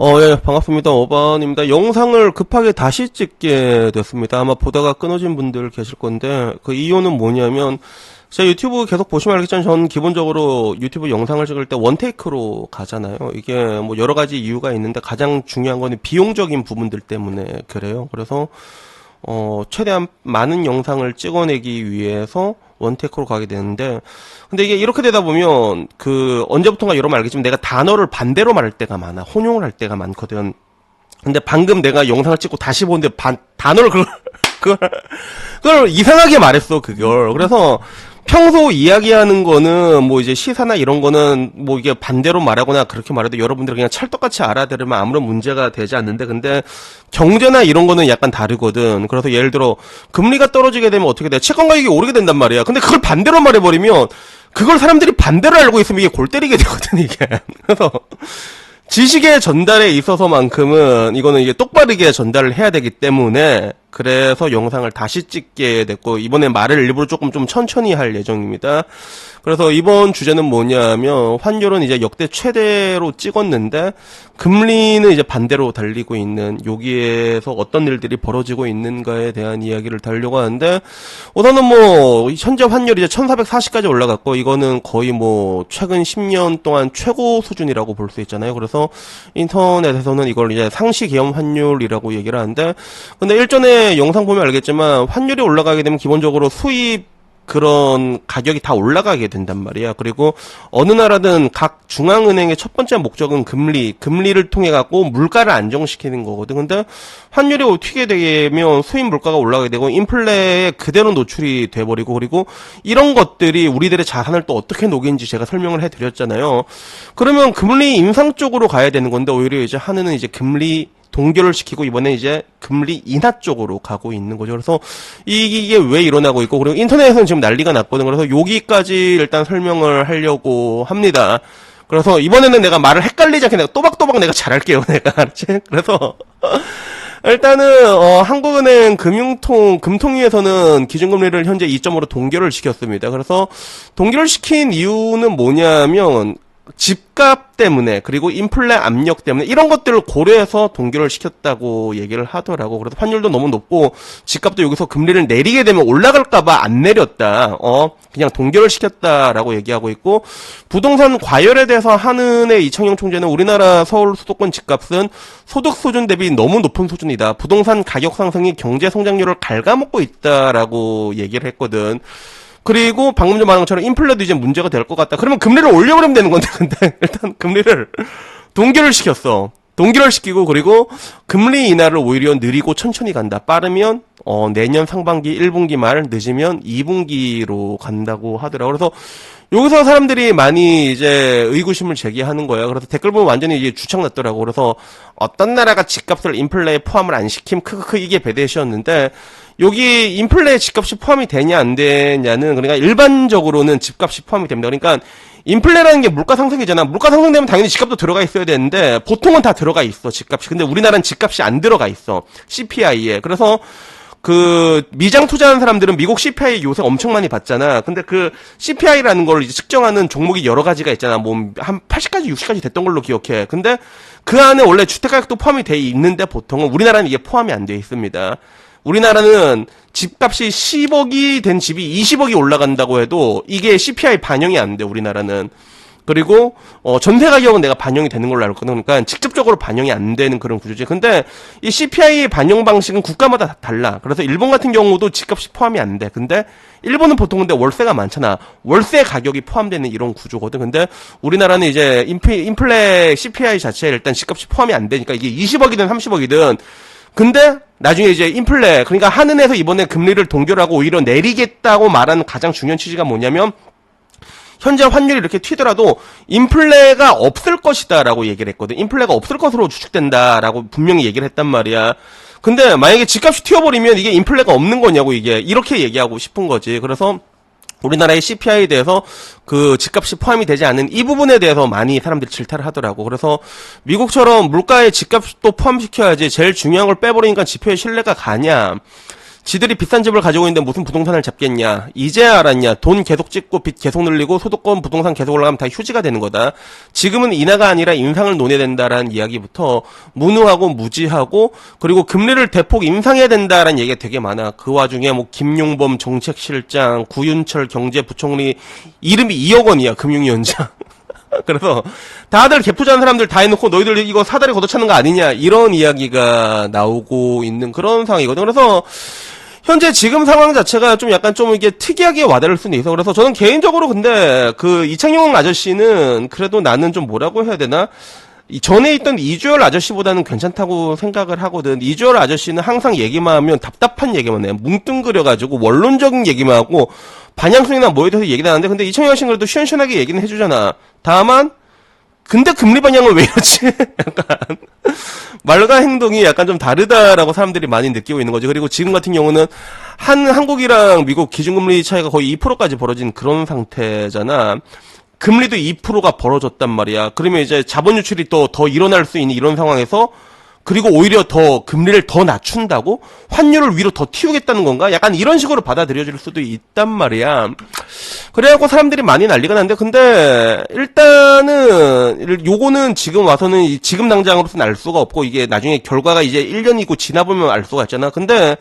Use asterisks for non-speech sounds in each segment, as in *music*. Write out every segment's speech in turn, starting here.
어, 예, 반갑습니다. 오반입니다. 영상을 급하게 다시 찍게 됐습니다. 아마 보다가 끊어진 분들 계실 건데, 그 이유는 뭐냐면, 제가 유튜브 계속 보시면 알겠지만, 저는 기본적으로 유튜브 영상을 찍을 때 원테이크로 가잖아요. 이게 뭐 여러 가지 이유가 있는데, 가장 중요한 거는 비용적인 부분들 때문에 그래요. 그래서, 어, 최대한 많은 영상을 찍어내기 위해서 원테크로 가게 되는데, 근데 이게 이렇게 되다 보면, 그, 언제부턴가 여러분 알겠지만 내가 단어를 반대로 말할 때가 많아. 혼용을 할 때가 많거든. 근데 방금 내가 영상을 찍고 다시 보는데 반, 단어를 그걸, *laughs* 그걸, 그걸 이상하게 말했어, 그걸. 그래서, 평소 이야기하는 거는 뭐 이제 시사나 이런 거는 뭐 이게 반대로 말하거나 그렇게 말해도 여러분들이 그냥 찰떡같이 알아들으면 아무런 문제가 되지 않는데 근데 경제나 이런 거는 약간 다르거든. 그래서 예를 들어 금리가 떨어지게 되면 어떻게 돼? 채권 가격이 오르게 된단 말이야. 근데 그걸 반대로 말해버리면 그걸 사람들이 반대로 알고 있으면 이게 골 때리게 되거든 이게. *laughs* 그래서 지식의 전달에 있어서만큼은 이거는 이게 똑바르게 전달을 해야 되기 때문에 그래서 영상을 다시 찍게 됐고 이번에 말을 일부러 조금 좀 천천히 할 예정입니다. 그래서 이번 주제는 뭐냐면 환율은 이제 역대 최대로 찍었는데 금리는 이제 반대로 달리고 있는 여기에서 어떤 일들이 벌어지고 있는가에 대한 이야기를 달려고 하는데 우선은 뭐 현재 환율이 이제 1440까지 올라갔고 이거는 거의 뭐 최근 10년 동안 최고 수준이라고 볼 수 있잖아요. 그래서 인터넷에서는 이걸 이제 상시 기업 환율이라고 얘기를 하는데 근데 일전에 영상 보면 알겠지만 환율이 올라가게 되면 기본적으로 수입 그런 가격이 다 올라가게 된단 말이야. 그리고 어느 나라든 각 중앙은행의 첫 번째 목적은 금리, 금리를 통해 갖고 물가를 안정시키는 거거든. 근데 환율이 튀게 되면 수입 물가가 올라가게 되고 인플레에 그대로 노출이 돼 버리고 그리고 이런 것들이 우리들의 자산을 또 어떻게 녹이는지 제가 설명을 해 드렸잖아요. 그러면 금리 인상 쪽으로 가야 되는 건데 오히려 이제 하느는 이제 금리 동결을 시키고 이번에 이제 금리 인하 쪽으로 가고 있는 거죠. 그래서 이게 왜 일어나고 있고 그리고 인터넷에서는 지금 난리가 났거든. 그래서 여기까지 일단 설명을 하려고 합니다. 그래서 이번에는 내가 말을 헷갈리지 않게 내가 또박또박 내가 잘할게요. *laughs* 내가 알았지? 그래서 일단은 어, 한국은행 금융통 금통위에서는 기준금리를 현재 2점으로 동결을 시켰습니다. 그래서 동결을 시킨 이유는 뭐냐면 집값 때문에 그리고 인플레 압력 때문에 이런 것들을 고려해서 동결을 시켰다고 얘기를 하더라고. 그래서 환율도 너무 높고 집값도 여기서 금리를 내리게 되면 올라갈까봐 안 내렸다. 어 그냥 동결을 시켰다라고 얘기하고 있고 부동산 과열에 대해서 한은의 이청용 총재는 우리나라 서울 수도권 집값은 소득 수준 대비 너무 높은 수준이다. 부동산 가격 상승이 경제 성장률을 갉아먹고 있다라고 얘기를 했거든. 그리고 방금 전 말한 것처럼 인플레도 이제 문제가 될 것 같다. 그러면 금리를 올려버리면 되는 건데, 근데 *laughs* 일단 금리를 동결을 시켰어. 동결을 시키고 그리고 금리 인하를 오히려 느리고 천천히 간다. 빠르면 어, 내년 상반기 1분기 말 늦으면 2분기로 간다고 하더라고. 그래서 여기서 사람들이 많이 이제 의구심을 제기하는 거예요. 그래서 댓글 보면 완전히 이게 주착 났더라고. 그래서 어떤 나라가 집값을 인플레에 포함을 안 시킴 크크크 이게 배대시였는데 여기 인플레 집값이 포함이 되냐 안 되냐는 그러니까 일반적으로는 집값이 포함이 됩니다. 그러니까 인플레라는 게 물가 상승이잖아. 물가 상승되면 당연히 집값도 들어가 있어야 되는데 보통은 다 들어가 있어 집값이. 근데 우리나라는 집값이 안 들어가 있어 CPI에. 그래서 그 미장 투자하는 사람들은 미국 CPI 요새 엄청 많이 받잖아. 근데 그 CPI라는 걸 이제 측정하는 종목이 여러 가지가 있잖아. 뭐 한 80까지 60까지 됐던 걸로 기억해. 근데 그 안에 원래 주택 가격도 포함이 돼 있는데 보통은 우리나라는 이게 포함이 안 돼 있습니다. 우리나라는 집값이 10억이 된 집이 20억이 올라간다고 해도 이게 CPI 반영이 안 돼, 우리나라는. 그리고 어 전세 가격은 내가 반영이 되는 걸로 알고 있거든. 그러니까 직접적으로 반영이 안 되는 그런 구조지. 근데 이 CPI 반영 방식은 국가마다 다 달라. 그래서 일본 같은 경우도 집값이 포함이 안 돼. 근데 일본은 보통 근데 월세가 많잖아. 월세 가격이 포함되는 이런 구조거든. 근데 우리나라는 이제 인플, 인플레 CPI 자체에 일단 집값이 포함이 안 되니까 이게 20억이든 30억이든 근데 나중에 이제 인플레 그러니까 한은에서 이번에 금리를 동결하고 오히려 내리겠다고 말하는 가장 중요한 취지가 뭐냐면 현재 환율이 이렇게 튀더라도 인플레가 없을 것이다라고 얘기를 했거든. 인플레가 없을 것으로 추측된다라고 분명히 얘기를 했단 말이야. 근데 만약에 집값이 튀어버리면 이게 인플레가 없는 거냐고 이게 이렇게 얘기하고 싶은 거지. 그래서 우리나라의 CPI에 대해서 그 집값이 포함이 되지 않는 이 부분에 대해서 많이 사람들이 질타를 하더라고. 그래서 미국처럼 물가에 집값도 포함시켜야지 제일 중요한 걸 빼버리니까 지표에 신뢰가 가냐. 지들이 비싼 집을 가지고 있는데 무슨 부동산을 잡겠냐. 이제 알았냐. 돈 계속 찍고 빚 계속 늘리고 소득권 부동산 계속 올라가면 다 휴지가 되는 거다. 지금은 인하가 아니라 인상을 논해야 된다라는 이야기부터 무능하고 무지하고 그리고 금리를 대폭 인상해야 된다라는 얘기가 되게 많아. 그 와중에 뭐 김용범 정책실장, 구윤철 경제부총리 이름이 2억 원이야. 금융위원장. *laughs* 그래서 다들 갭 투자한 사람들 다 해놓고 너희들 이거 사다리 걷어차는 거 아니냐 이런 이야기가 나오고 있는 그런 상황이거든요. 그래서 현재 지금 상황 자체가 좀 약간 좀 이게 특이하게 와닿을 수는 있어. 그래서 저는 개인적으로 근데 그 이창용 아저씨는 그래도 나는 좀 뭐라고 해야 되나? 이 전에 있던 이주열 아저씨보다는 괜찮다고 생각을 하거든. 이주열 아저씨는 항상 얘기만 하면 답답한 얘기만 해. 뭉뚱그려가지고 원론적인 얘기만 하고 반향성이나 뭐에 대해서 얘기를 하는데 근데 이창용 아저씨는 그래도 시원시원하게 얘기는 해주잖아. 다만 근데 금리 반영은 왜 이러지? *laughs* 약간 말과 행동이 약간 좀 다르다라고 사람들이 많이 느끼고 있는 거죠. 그리고 지금 같은 경우는 한 한국이랑 미국 기준금리 차이가 거의 2%까지 벌어진 그런 상태잖아. 금리도 2%가 벌어졌단 말이야. 그러면 이제 자본 유출이 또 더 일어날 수 있는 이런 상황에서 그리고 오히려 더 금리를 더 낮춘다고 환율을 위로 더 튀우겠다는 건가? 약간 이런 식으로 받아들여질 수도 있단 말이야. 그래갖고 사람들이 많이 난리가 났는데 근데 일단은 요거는 지금 와서는 이- 지금 당장으로서는 알 수가 없고 이게 나중에 결과가 이제 1년 이고 지나보면 알 수가 있잖아. 근데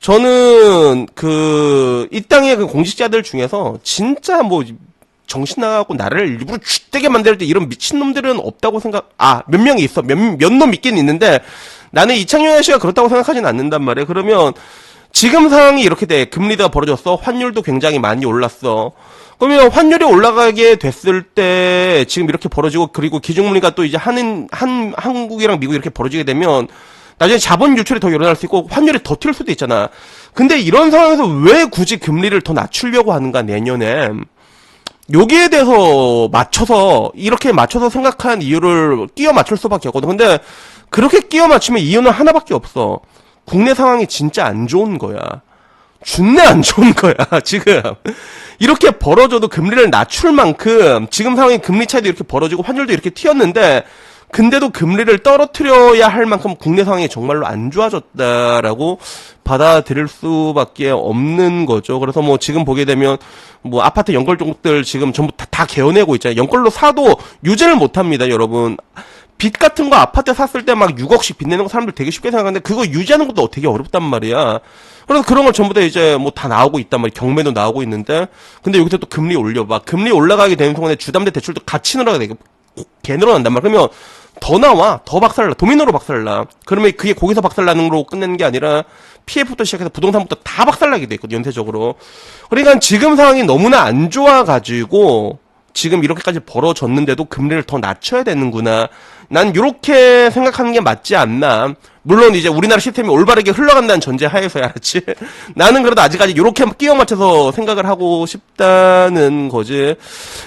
저는 그 이 땅의 그 공직자들 중에서 진짜 뭐 정신 나가고 나를 일부러 쥐되게 만들 때 이런 미친놈들은 없다고 생각, 아, 몇 명이 있어. 몇, 몇 놈 있긴 있는데 나는 이창용 씨가 그렇다고 생각하진 않는단 말이에요. 그러면 지금 상황이 이렇게 돼. 금리가 벌어졌어. 환율도 굉장히 많이 올랐어. 그러면 환율이 올라가게 됐을 때 지금 이렇게 벌어지고 그리고 기준금리가 또 이제 하는, 한, 한국이랑 미국 이렇게 벌어지게 되면 나중에 자본 유출이 더 일어날 수 있고 환율이 더 튈 수도 있잖아. 근데 이런 상황에서 왜 굳이 금리를 더 낮추려고 하는가 내년에. 여기에 대해서 맞춰서 이렇게 맞춰서 생각한 이유를 끼워 맞출 수밖에 없거든. 근데 그렇게 끼워 맞추면 이유는 하나밖에 없어. 국내 상황이 진짜 안 좋은 거야. 준내 안 좋은 거야, *laughs* 지금. 이렇게 벌어져도 금리를 낮출 만큼 지금 상황이 금리 차이도 이렇게 벌어지고 환율도 이렇게 튀었는데 근데도 금리를 떨어뜨려야 할 만큼 국내 상황이 정말로 안 좋아졌다라고 받아들일 수밖에 없는 거죠. 그래서 뭐 지금 보게 되면 뭐 아파트 연걸 쪽들 지금 전부 다, 다 개어내고 있잖아요. 연걸로 사도 유지를 못 합니다, 여러분. 빚 같은 거 아파트 샀을 때 막 6억씩 빚내는 거 사람들 되게 쉽게 생각하는데 그거 유지하는 것도 되게 어렵단 말이야. 그래서 그런 걸 전부 다 이제 뭐 다 나오고 있단 말이야. 경매도 나오고 있는데 근데 여기서 또 금리 올려봐. 금리 올라가게 되는 순간에 주담대 대출도 같이 늘어가게 되고 개 늘어난단 말이야. 그러면 더 나와. 더 박살나. 도미노로 박살나. 그러면 그게 거기서 박살나는 걸로 끝내는 게 아니라 PF부터 시작해서 부동산부터 다 박살나게 돼 있거든, 연쇄적으로. 그러니까 지금 상황이 너무나 안 좋아가지고 지금 이렇게까지 벌어졌는데도 금리를 더 낮춰야 되는구나. 난 이렇게 생각하는 게 맞지 않나. 물론 이제 우리나라 시스템이 올바르게 흘러간다는 전제 하에서야 알았지. *laughs* 나는 그래도 아직까지 이렇게 끼워 맞춰서 생각을 하고 싶다는 거지.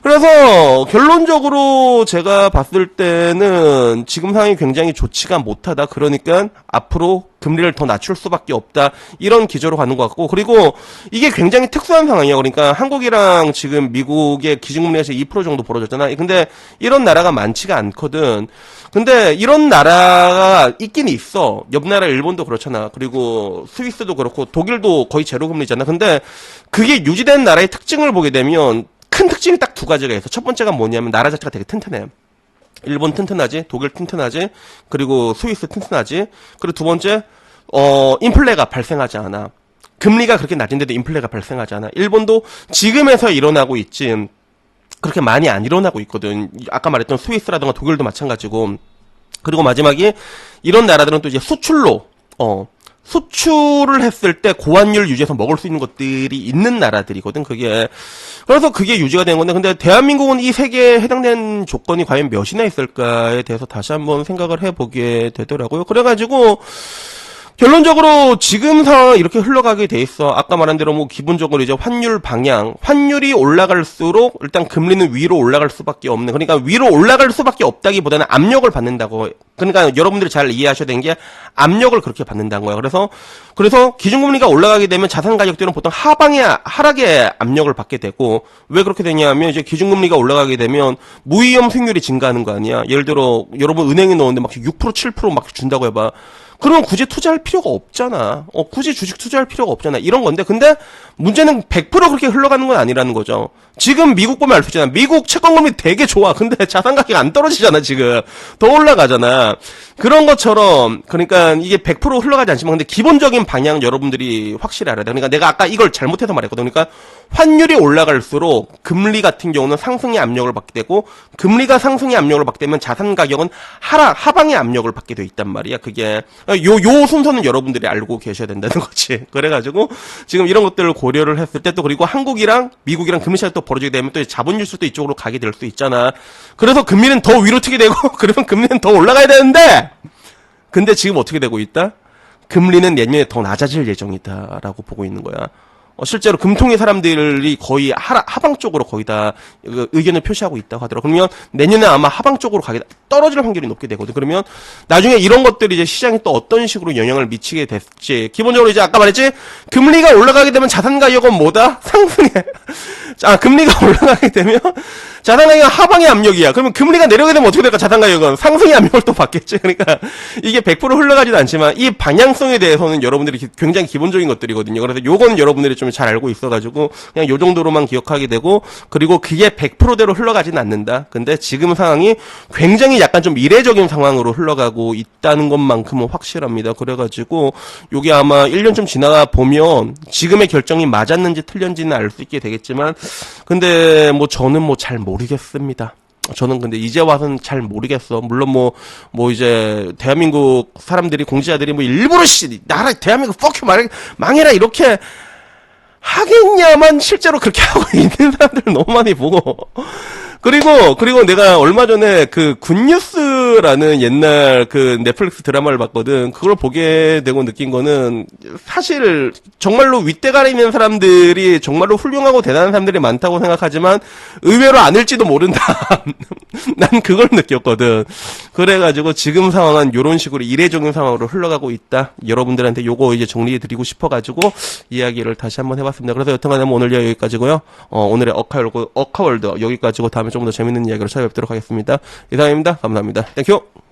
그래서 결론적으로 제가 봤을 때는 지금 상황이 굉장히 좋지가 못하다. 그러니까 앞으로 금리를 더 낮출 수밖에 없다. 이런 기조로 가는 것 같고 그리고 이게 굉장히 특수한 상황이야. 그러니까 한국이랑 지금 미국의 기준금리에서 2% 정도 벌어졌잖아. 근데 이런 나라가 많지가 않거든. 근데 이런 나라가 있긴 있어. 옆 나라 일본도 그렇잖아. 그리고 스위스도 그렇고 독일도 거의 제로 금리잖아. 근데 그게 유지된 나라의 특징을 보게 되면 큰 특징이 딱 두 가지가 있어. 첫 번째가 뭐냐면 나라 자체가 되게 튼튼해. 일본 튼튼하지, 독일 튼튼하지, 그리고 스위스 튼튼하지, 그리고 두 번째, 어, 인플레가 발생하지 않아. 금리가 그렇게 낮은데도 인플레가 발생하지 않아. 일본도 지금에서 일어나고 있지, 그렇게 많이 안 일어나고 있거든. 아까 말했던 스위스라든가 독일도 마찬가지고. 그리고 마지막에, 이런 나라들은 또 이제 수출로, 어, 수출을 했을 때 고환율 유지해서 먹을 수 있는 것들이 있는 나라들이거든, 그게. 그래서 그게 유지가 된 건데, 근데 대한민국은 이세 개에 해당되는 조건이 과연 몇이나 있을까에 대해서 다시 한번 생각을 해보게 되더라고요. 그래가지고, 결론적으로 지금 상황 이렇게 흘러가게 돼 있어. 아까 말한 대로 뭐 기본적으로 이제 환율 방향, 환율이 올라갈수록 일단 금리는 위로 올라갈 수밖에 없는. 그러니까 위로 올라갈 수밖에 없다기보다는 압력을 받는다고. 그러니까 여러분들이 잘 이해하셔야 되는 게 압력을 그렇게 받는다는 거야. 그래서 그래서 기준금리가 올라가게 되면 자산 가격들은 보통 하방에 하락의 압력을 받게 되고 왜 그렇게 되냐면 이제 기준금리가 올라가게 되면 무위험 수익률이 증가하는 거 아니야. 예를 들어 여러분 은행에 넣었는데 막 6% 7%막 준다고 해봐. 그러면 굳이 투자할 필요가 없잖아. 어, 굳이 주식 투자할 필요가 없잖아. 이런 건데, 근데 문제는 100% 그렇게 흘러가는 건 아니라는 거죠. 지금 미국 보면 알 수 있잖아. 미국 채권금리 되게 좋아. 근데 *laughs* 자산 가격이 안 떨어지잖아, 지금. 더 올라가잖아. 그런 것처럼, 그러니까 이게 100% 흘러가지 않지만, 근데 기본적인 방향 여러분들이 확실히 알아야 돼. 그러니까 내가 아까 이걸 잘못해서 말했거든. 그러니까 환율이 올라갈수록 금리 같은 경우는 상승의 압력을 받게 되고, 금리가 상승의 압력을 받게 되면 자산 가격은 하락, 하방의 압력을 받게 돼 있단 말이야. 그게, 요, 요 순서는 여러분들이 알고 계셔야 된다는 *laughs* 거지. 그래가지고, 지금 이런 것들을 고려를 했을 때 또 그리고 한국이랑 미국이랑 금리 차이 또 벌어지게 되면 또 자본율 수도 이쪽으로 가게 될 수 있잖아. 그래서 금리는 더 위로 튀게 되고, *laughs* 그러면 금리는 더 올라가야 되는데, 근데 지금 어떻게 되고 있다? 금리는 내년에 더 낮아질 예정이다라고 보고 있는 거야. 어, 실제로 금통의 사람들이 거의 하방 쪽으로 거의 다 그, 의견을 표시하고 있다고 하더라고. 그러면 내년에 아마 하방 쪽으로 가게 떨어질 확률이 높게 되거든. 그러면 나중에 이런 것들이 이제 시장에 또 어떤 식으로 영향을 미치게 될지 기본적으로 이제 아까 말했지 금리가 올라가게 되면 자산 가격은 뭐다 상승해. *laughs* 자 금리가 *laughs* 올라가게 되면 자산 가격 하방의 압력이야. 그러면 금리가 내려가게 되면 어떻게 될까? 자산 가격은 상승의 압력을 또 받겠지. *laughs* 그러니까 이게 100% 흘러가지도 않지만 이 방향성에 대해서는 여러분들이 기- 굉장히 기본적인 것들이거든요. 그래서 요거는 여러분들이 좀 잘 알고 있어 가지고 그냥 요 정도로만 기억하게 되고 그리고 그게 100%대로 흘러가지는 않는다. 근데 지금 상황이 굉장히 약간 좀 이례적인 상황으로 흘러가고 있다는 것만큼은 확실합니다. 그래가지고 요게 아마 1년 좀 지나가 보면 지금의 결정이 맞았는지 틀렸는지는 알 수 있게 되겠지만 근데 뭐 저는 뭐 잘 모르겠습니다. 저는 근데 이제 와서는 잘 모르겠어. 물론 뭐, 뭐 이제, 대한민국 사람들이, 공직자들이 뭐 일부러 씨, 나라, 대한민국 말, 망해라, 이렇게 하겠냐만 실제로 그렇게 *laughs* 하고 있는 사람들 너무 많이 보고. 그리고, 그리고 내가 얼마 전에 그 굿뉴스라는 옛날 그 넷플릭스 드라마를 봤거든. 그걸 보게 되고 느낀 거는 사실 정말로 윗대 가리는 사람들이 정말로 훌륭하고 대단한 사람들이 많다고 생각하지만 의외로 아닐지도 모른다. *laughs* 난 그걸 느꼈거든. 그래가지고 지금 상황은 이런 식으로 이례적인 상황으로 흘러가고 있다. 여러분들한테 요거 이제 정리해 드리고 싶어가지고 이야기를 다시 한번 해봤습니다. 그래서 여튼간에 뭐 오늘 여기까지고요. 어, 오늘의 어카월드, 어카월드 여기까지고 다음에 좀더 재밌는 이야기로 찾아뵙도록 하겠습니다. 이상입니다. 감사합니다. 땡큐!